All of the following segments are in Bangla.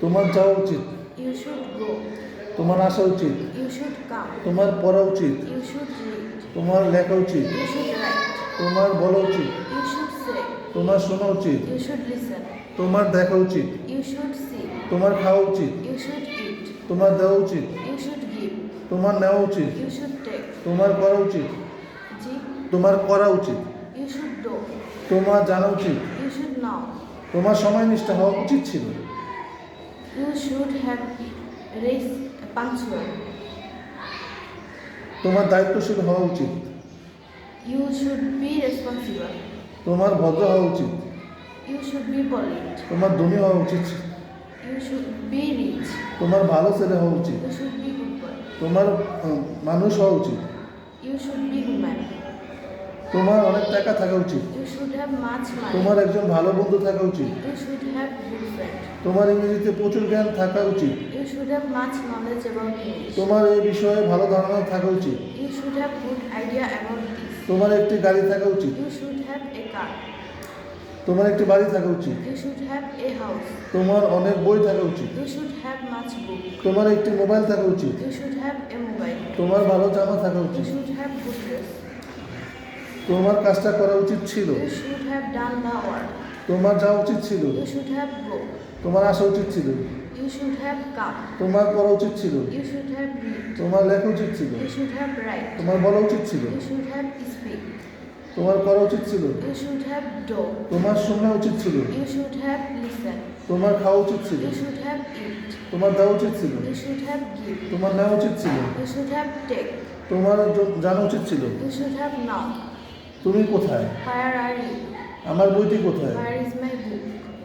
তোমার যাওয়া উচিত তোমার আসা উচিত তোমার পড়া উচিত তোমার লেখা উচিত তোমার বলা উচিত তোমার শোনা উচিত তোমার দেখা উচিত তোমার খাওয়া উচিত তোমার দেওয়া উচিত তোমার নেওয়া উচিত তোমার করা উচিত তোমার করা উচিত তোমার জানা উচিত তোমার সময় নিষ্ঠা হওয়া উচিত ছিল। তোমার দায়িত্বশীল হওয়া উচিত। ইউ শুড বি রেসপন্সিবল তোমার ভদ্র হওয়া উচিত। ইউ শুড বি পলিট তোমার ধনী হওয়া উচিত। ইউ শুড বি রিচ তোমার ভালো ছেলে হওয়া উচিত। তোমার মানুষ হওয়া উচিত। ইউ শুড বি হিউম্যান তোমার অনেক টাকা থাকা উচিত। তোমার একজন ভালো বন্ধু থাকা উচিত। তোমার ইংরেজিতে প্রচুর জ্ঞান থাকা উচিত। তোমার এই বিষয়ে ভালো ধারণা থাকা উচিত। তোমার একটি গাড়ি থাকা উচিত। তোমার একটি বাড়ি থাকা উচিত। তোমার অনেক বই থাকা উচিত। তোমার একটি মোবাইল থাকা উচিত। তোমার ভালো জামা থাকা উচিত। তোমার কাজটা করা উচিত ছিল তোমার যাওয়া উচিত ছিল তোমার আসা উচিত ছিল তোমার পড়া উচিত ছিল তোমার লেখা উচিত ছিল তোমার বলা উচিত ছিল তোমার করা উচিত ছিল তোমার শোনা উচিত ছিল তোমার খাওয়া উচিত ছিল তোমার দেওয়া উচিত ছিল তোমার নেওয়া উচিত ছিল তোমার জানা উচিত ছিল তুমি কোথায়? আমার বইটি কোথায়?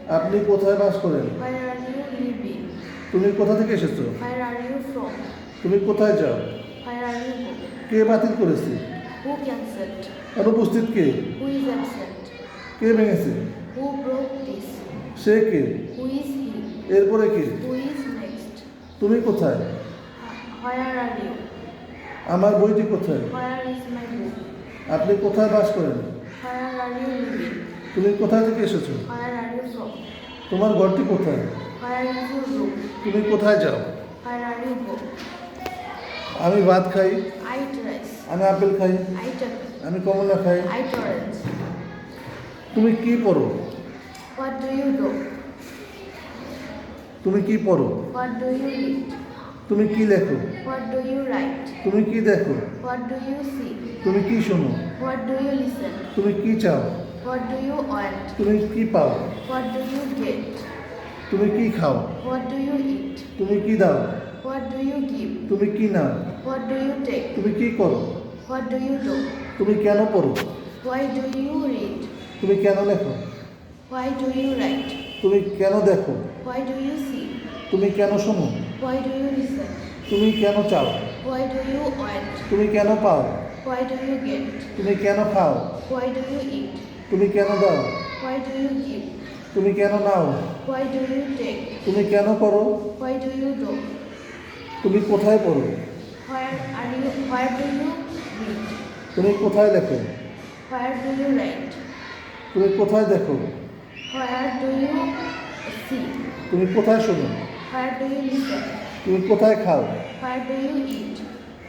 আপনি কোথায় বাস করেন? তুমি কোথা থেকে এসেছ? তুমি কোথায় যাও? কে বাতিল করেছে? অনুপস্থিত কে? কে ভেঙেছে? সে কে? এরপরে কে? তুমি কোথায়? আমার বইটি কোথায়? আপনি কোথায় বাস করেন? তুমি কোথা থেকে এসেছ? তোমার ঘরটি কোথায়? তুমি কোথায় যাও? আমি ভাত খাই। আমি আপেল খাই। আমি কমলা খাই। তুমি কি পড়ো? তুমি কি পড়ো? তুমি কি লেখো? তুমি কি দেখো? হোয়াট ডু ইউ সি তুমি কি শোনো তুমি কি চাও তুমি কি পাও তুমি কি খাও তুমি কি দাও তুমি কি নাও তুমি কি করো তুমি কেন পড়ো তুমি কেন লেখো তুমি কেন দেখো তুমি কেন শোনো তুমি কেন চাও তুমি কেন পাও Why do you get? তুমি কেন খাও Why do you eat? তুমি কেন দাও Why do you give? তুমি কেন নাও Why do you take? তুমি কেন করো Why do you do? তুমি কোথায় পড়ো Where are you? Where do you read? তুমি কোথায় লেখো Where do you write? তুমি কোথায় দেখো Where do you see? তুমি কোথায় শোনো Where do you listen? তুমি কোথায় খাও Where do you eat?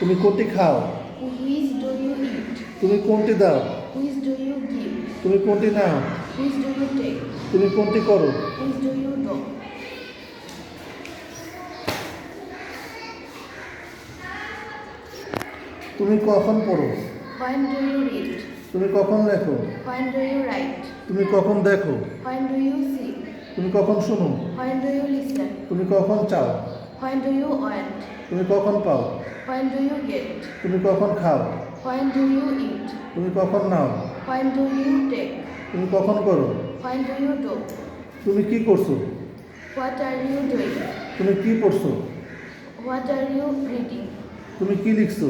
তুমি কোনটি খাও? তুমি কোনটি দাও? তুমি কোনটি নাও? তুমি কোনটি করো? তুমি কখন পড়ো? তুমি কখন লেখো? তুমি কখন দেখো? তুমি কখন শোনো? তুমি কখন চাও? When do you want? তুমি কখন পাও When do you get? তুমি কখন খাও When do you eat? তুমি কখন নাও When do you take? তুমি কখন করো When do you do? তুমি কি করছ What are you doing? তুমি কি পড়ছো What are you reading? তুমি কি লিখছো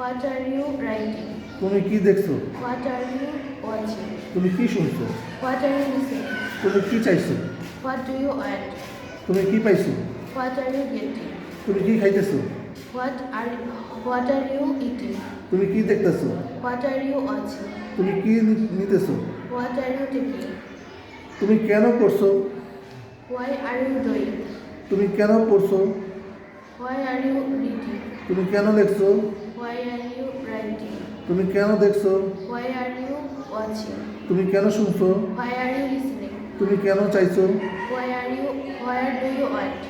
What are you writing? তুমি কি দেখছ What are you watching? তুমি কি শুনছো What are you listening? তুমি কি চাইছো What do you want? তুমি কি পাইছো What are you getting? তুমি কি খাইতেছো What are what are you eating? তুমি কি দেখতেছো What are you watching? তুমি কি নিতেছো What are you taking? তুমি কেন করছ Why are you doing? তুমি কেন পড়ছো Why are you reading? তুমি কেন লেখছো Why are you writing? তুমি কেন দেখছ Why are you watching? তুমি কেন শুনছো Why are you listening? তুমি কেন চাইছো Why are you where do you want?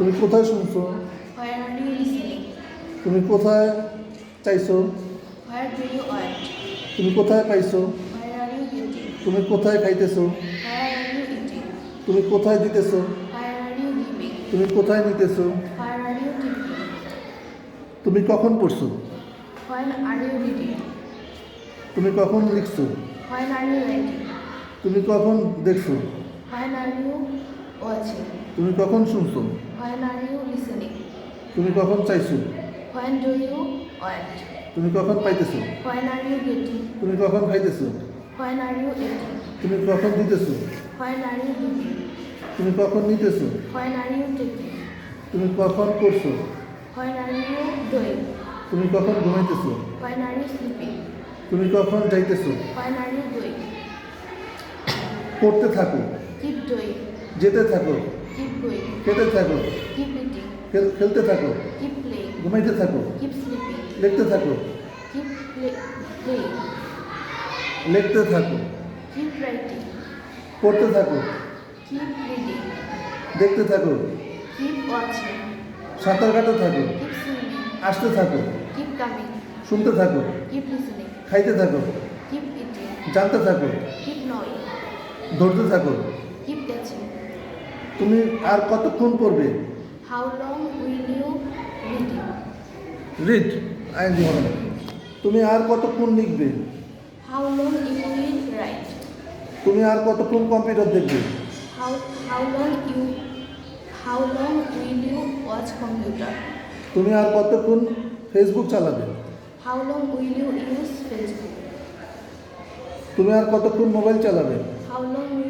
তুমি কোথায় শুনছো? তুমি কোথায় চাইছো? তুমি কোথায় পাইছো? তুমি কোথায় খাইতেছো? তুমি কোথায় দিতেছো? তুমি কোথায় নিতেছো? তুমি কখন পড়ছো? তুমি কখন লিখছো? তুমি কখন দেখছ? আছে। তুমি কখন শুনছো? হোয়েন আর ইউ তুমি কখন চাইছো? হোয়েন ডু ইউ তুমি কখন পাইতেছো? হোয়েন আর ইউ তুমি কখন খাইতেছো? হোয়েন আর তুমি কখন দিতেছো? হোয়েন আর ইউ তুমি কখন নিতেছো? হোয়েন আর তুমি কখন করছ? হোয়েন আর ইউ তুমি কখন ঘুমাইতেছো? হোয়েন আর ইউ স্লিপিং তুমি কখন যাইতেছো? হোয়েন আর ইউ করতে থাকো। কিপ ডুইং যেতে থাকো খেতে থাকো খেলতে থাকো ঘুমাইতে থাকো লিখতে থাকো লিখতে থাকো পড়তে থাকো দেখতে থাকো সাঁতার কাটতে থাকো আসতে থাকো শুনতে থাকো খাইতে থাকো জানতে থাকো ধরতে থাকো Keep. তুমি আর কতক্ষণ পড়বে? তুমি আর কতক্ষণ লিখবে? তুমি আর কতক্ষণ কম্পিউটার দেখবে? তুমি আর কতক্ষণ ফেসবুক চালাবে? তুমি আর কতক্ষণ মোবাইল চালাবে? How long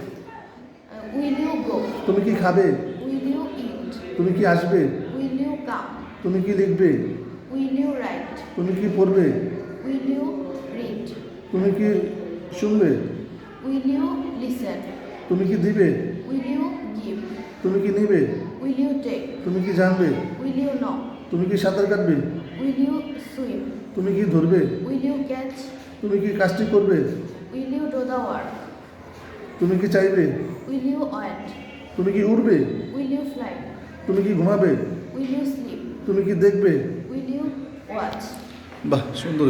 তুমি কি খাবে তুমি কি আসবে তুমি কি লিখবে তুমি কি পড়বে তুমি কি শুনবে তুমি কি দিবে তুমি কি নেবে তুমি কি জানবে তুমি কি সাঁতার কাটবে তুমি কি ধরবে তুমি কি কাজটি করবে তুমি কি চাইবে তুমি কি উঠবে? উইল ইউ ফ্লাই তুমি কি ঘুমাবে? উইল ইউ তুমি কি দেখবে? উইল ইউ বাহ সুন্দর